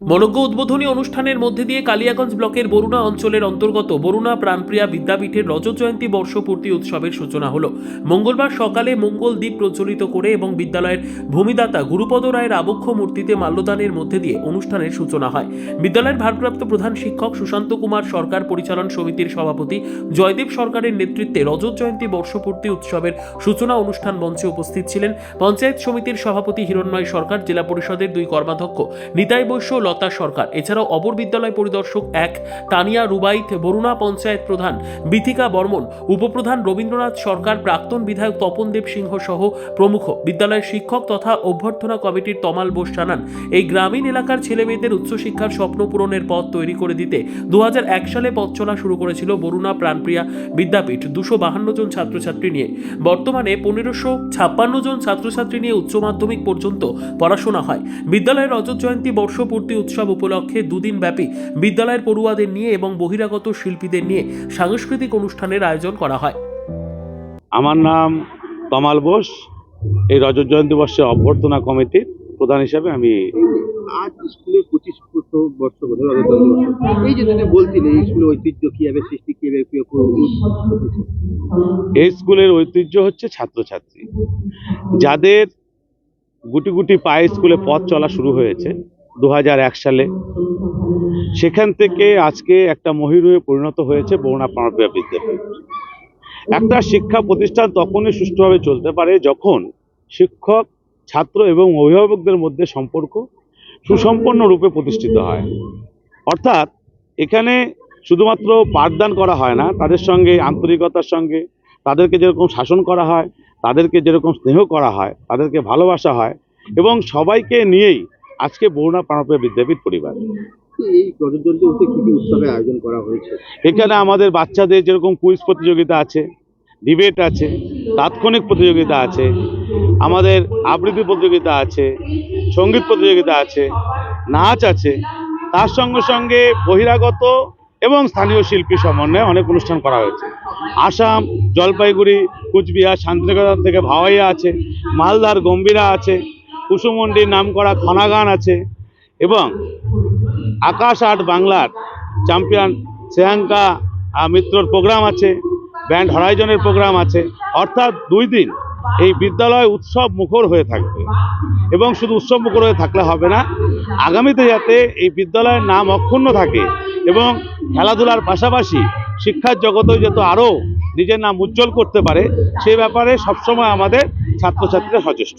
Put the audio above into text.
মনজ্ঞ উদ্বোধনী অনুষ্ঠানের মধ্যে দিয়ে কালিয়াগঞ্জ ব্লকের বরুণা অঞ্চলের অন্তর্গত বরুণা প্রাণপ্রিয়া বিদ্যাপীঠের রজত জয়ন্তী বর্ষপূর্তি উৎসবের সূচনা হলো। মঙ্গলবার সকালে মঙ্গল দ্বীপ প্রজ্বলিত করে এবং বিদ্যালয়ের ভূমিদাতা গুরুপদ রায়ের আবক্ষ মূর্তিতে মাল্যদানের মধ্যে দিয়ে অনুষ্ঠানের সূচনা হয়। বিদ্যালয়ের ভারপ্রাপ্ত প্রধান শিক্ষক সুশান্ত কুমার সরকার পরিচালন সমিতির সভাপতি জয়দেব সরকারের নেতৃত্বে রজত জয়ন্তী বর্ষপূর্তি উৎসবের সূচনা অনুষ্ঠান মঞ্চে উপস্থিত ছিলেন। পঞ্চায়েত সমিতির সভাপতি হিরণ্ময় সরকার, জেলা পরিষদের দুই কর্মাধ্যক্ষ নিতাই বৈশ্য লতা সরকার। এছাড়াও অপর বিদ্যালয় পরিদর্শক এক, তানিয়া রুবাইত বরুণা পঞ্চায়েত প্রধান, বিথিকা বর্মন, উপপ্রধান রবীন্দ্রনাথ সরকার, প্রাক্তন বিধায়ক তপন দেব সিংহ সহ প্রমুখ। বিদ্যালয়ের শিক্ষক তথা অভ্যর্থনা কমিটির তমাল বোস জানান, এই গ্রামীণ এলাকার ছেলেমেয়েদের উচ্চশিক্ষার স্বপ্ন পূরণের পথ তৈরি করে দিতে দু সালে পথ চলা শুরু করেছিল বরুণা প্রাণপ্রিয়া বিদ্যাপীঠ দুশো বাহান্ন জন ছাত্রছাত্রী নিয়ে। বর্তমানে পনেরোশো ছাপ্পান্ন জন ছাত্রছাত্রী নিয়ে উচ্চ মাধ্যমিক পর্যন্ত পড়াশোনা হয়। বিদ্যালয়ের রজত জয়ন্তী বর্ষপূর্তি উৎসব উপলক্ষে দুদিন ব্যাপী বিদ্যালয়ের পড়ুয়াদের নিয়ে এবং বহিরাগত শিল্পীদের নিয়ে সাংস্কৃতিক অনুষ্ঠানের আয়োজন করা হয়। আমার নাম তমাল বোস। এই রজত জয়ন্তী বর্ষে অভ্যর্থনা কমিটির প্রধান হিসাবে আমি আজ স্কুলের পঁচিশ বর্ষ। এই যে তুমি বলছিলে এই স্কুলের ঐতিহ্য কীভাবে সৃষ্টি কীভাবে এই স্কুলের ঐতিহ্য হচ্ছে ছাত্রছাত্রী। যাদের গুটি গুটি পায়ে স্কুলে পথ চলা শুরু হয়েছে দু সালে। সেখান থেকে আজকে একটা মহিরুহে পরিণত হয়েছে বরুণা প্রাণপ্রিয়া বিদ্যাপীঠ একটা শিক্ষা প্রতিষ্ঠান তখনই সুষ্ঠুভাবে চলতে পারে যখন শিক্ষক, ছাত্র এবং অভিভাবকদের মধ্যে সম্পর্ক সুসম্পন্ন রূপে প্রতিষ্ঠিত হয়। অর্থাৎ এখানে শুধুমাত্র পাঠদান করা হয় না, তাদের সঙ্গে, আন্তরিকতার সঙ্গে, তাদেরকে যেরকম শাসন করা হয়, তাদেরকে যেরকম স্নেহ করা হয়, তাদেরকে ভালোবাসা হয় এবং সবাইকে নিয়েই আজকে বরুণা প্রাণপ্রিয় বিদ্যাপীঠ পরিবার। এখানে আমাদের বাচ্চাদের যেরকম কুইজ প্রতিযোগিতা আছে ডিবেট আছে তাৎক্ষণিক প্রতিযোগিতা আছে আমাদের আবৃত্তি প্রতিযোগিতা আছে সংগীত প্রতিযোগিতা আছে নাচ আছে তার সঙ্গে সঙ্গে বহিরাগত এবং স্থানীয় শিল্পী সমন্বয়ে অনেক অনুষ্ঠান করা হয়েছে। আসাম জলপাইগুড়ি কুচবিহার শান্তিনিকেতন থেকে ভাওয়াইয়া আছে মালদার গম্ভীরা আছে কুসুমন্ডির নাম করা খনাগান আছে এবং আকাশ আর্ট বাংলার চ্যাম্পিয়ন শ্রেয়াঙ্কা মিত্রর প্রোগ্রাম আছে, ব্যান্ড হরাইজনের প্রোগ্রাম আছে। অর্থাৎ দুই দিন এই বিদ্যালয় উৎসব মুখর হয়ে থাকবে এবং শুধু উৎসব মুখর হয়ে থাকলে হবে না, আগামীতে যাতে এই বিদ্যালয়ের নাম অক্ষুণ্ণ থাকে এবং খেলাধুলার পাশাপাশি শিক্ষার জগতেও যাতে আরও নিজের নাম উজ্জ্বল করতে পারে সেই ব্যাপারে সবসময় আমাদের ছাত্রছাত্রীরা সচেষ্ট।